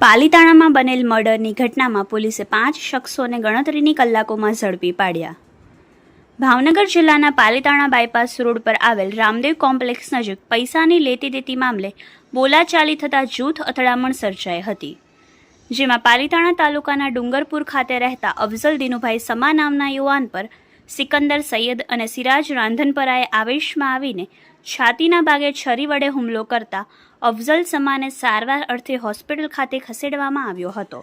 પાલીતાણામાં બનેલ મર્ડરની ઘટનામાં પોલીસે પાંચ શખ્સોને ગણતરીની કલાકોમાં ઝડપી પાડ્યા. ભાવનગર જિલ્લાના પાલીતાણા બાયપાસ રોડ પર આવેલ રામદેવ કોમ્પ્લેક્સ નજીક પૈસાની લેતી દેતી મામલે બોલાચાલી થતાં જૂથ અથડામણ સર્જાઈ હતી, જેમાં પાલીતાણા તાલુકાના ડુંગરપુર ખાતે રહેતા અફઝલ દિનુભાઈ સમા નામના યુવાન પર સિકંદર સૈયદ અને સિરાજ રાંધનપરાએ આવેશમાં આવીને છાતીના ભાગે છરી વડે હુમલો કરતા અફઝલ સમાને સારવાર અર્થે હોસ્પિટલ ખાતે ખસેડવામાં આવ્યો હતો,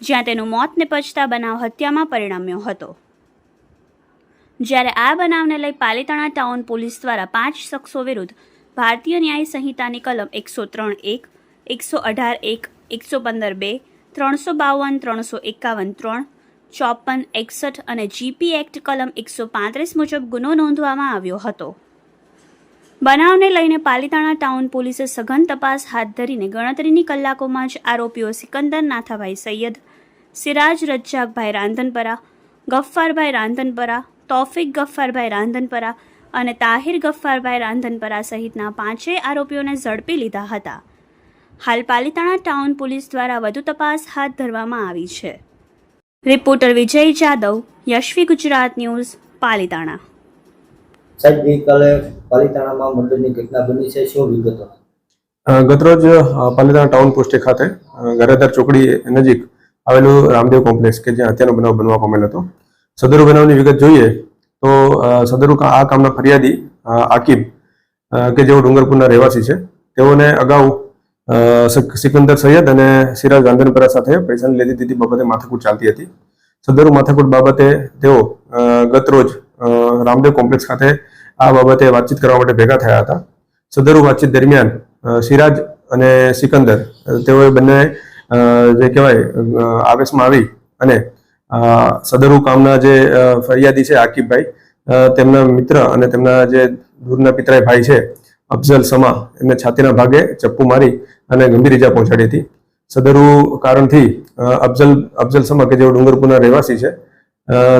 જ્યાં તેનું મોત નિપજતા બનાવ હત્યામાં પરિણમ્યો હતો. જ્યારે આ બનાવને લઈ પાલીતાણા ટાઉન પોલીસ દ્વારા પાંચ શખ્સો વિરુદ્ધ ભારતીય ન્યાય સંહિતાની કલમ એકસો ત્રણ એક, એકસો અઢાર એક, એકસો પંદર બે, ત્રણસો બાવન, ત્રણસો એકાવન ત્રણ ચોપન, એકસઠ અને જીપી એક્ટ કલમ એકસો પાંત્રીસ મુજબ ગુનો નોંધવામાં આવ્યો હતો. બનાવને લઈને પાલીતાણા ટાઉન પોલીસે સઘન તપાસ હાથ ધરીને ગણતરીની કલાકોમાં જ આરોપીઓ સિકંદર નાથાભાઈ સૈયદ, સિરાજ રજ્જાકભાઈ રાંધનપરા, ગફ્ફારભાઈ રાંધનપરા, તૌફિક ગફ્ફારભાઈ રાંધનપરા અને તાહિર ગફ્ફારભાઈ રાંધનપરા સહિતના પાંચેય આરોપીઓને ઝડપી લીધા હતા. હાલ પાલીતાણા ટાઉન પોલીસ દ્વારા વધુ તપાસ હાથ ધરવામાં આવી છે. Reporter Vijay Jadav Yashvi Gujarat news Palitana. સાહેબ ગઈકાલે પાલિતાણામાં મર્ડરની ઘટના બની છે. શું વિગતો? ગતરોજ પાલીતાણા ટાઉન પોસ્ટે ખાતે ગરેદાર ચોકડી નજીક આવેલું રામદેવ કોમ્પ્લેક્સ કે જ્યાં હત્યાનો બનાવ બનવા પામેલ હતો. સદરુ બનાવની વિગત જોઈએ તો સદરુ કા- આ કામના ફરિયાદી આકીબ કે જેઓ ડુંગરપુરના રહેવાસી છે તેઓને અગાઉ સિકંદર સૈયદ અને સિરાજ ગાંધનપરા સાથે પૈસાની લેતી દીધી બાબતે માથાકૂટ ચાલતી હતી. સદરૂ માથાકૂટ બાબતે તેઓ ગત રોજ રામદેવ કોમ્પ્લેક્સ ખાતે આ બાબતે વાતચીત કરવા માટે ભેગા થયા હતા. સદરૂ વાતચીત દરમિયાન સિરાજ અને સિકંદર તેઓએ બંને જે કહેવાય આવેશમાં આવી અને સદરૂ કામના જે ફરિયાદી છે આકીબભાઈ તેમના મિત્ર અને તેમના જે દૂરના પિતરાઈ ભાઈ છે અફઝલ સમા એમને છાતીના ભાગે ચપ્પુ મારી અને ગંભીર ઈજા પહોંચાડી હતી. સદરુ કારણથી અફઝલ અફઝલ સમા કે જેઓ ડુંગરપુરના રહેવાસી છે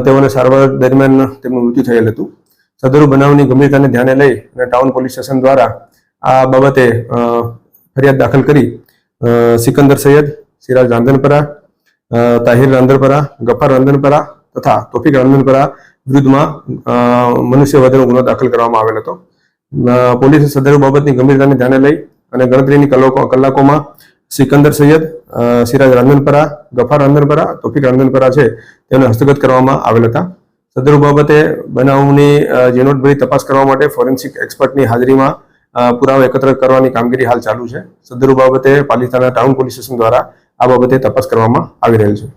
તેઓને સારવાર દરમિયાન તેમનું મૃત્યુ થયેલ હતું. સદરુ બનાવની ગંભીરતાને ધ્યાને લઈ અને ટાઉન પોલીસ સ્ટેશન દ્વારા આ બાબતે ફરિયાદ દાખલ કરી સિકંદર સૈયદ, સિરાજ રાંધનપરા તાહિર રાંધનપરા, ગફાર રાંધનપરા તથા તોફિક રાંધનપરા વિરુદ્ધમાં મનુષ્ય વધનો ગુનો દાખલ કરવામાં આવેલ હતો. પોલીસે સદરુ બાબતની ગંભીરતાને ધ્યાને લઈ અને ગણતરીની કલાકો, કલાકોમાં સિકંદર સૈયદ સિરાજ રાંધનપરા, ગફાર રાંધનપરા, તોફિક રાંધનપરા છે તેમને હસ્તગત કરવામાં આવેલ હતા. સદરુ બાબતે બનાવની ઝીણવટભરી તપાસ કરવા માટે ફોરેન્સિક એક્સપર્ટની હાજરીમાં પુરાવા એકત્ર કરવાની કામગીરી હાલ ચાલુ છે. સદરૂ બાબતે પાલિતાના ટાઉન પોલીસ સ્ટેશન દ્વારા આ બાબતે તપાસ કરવામાં આવી રહેલ છે.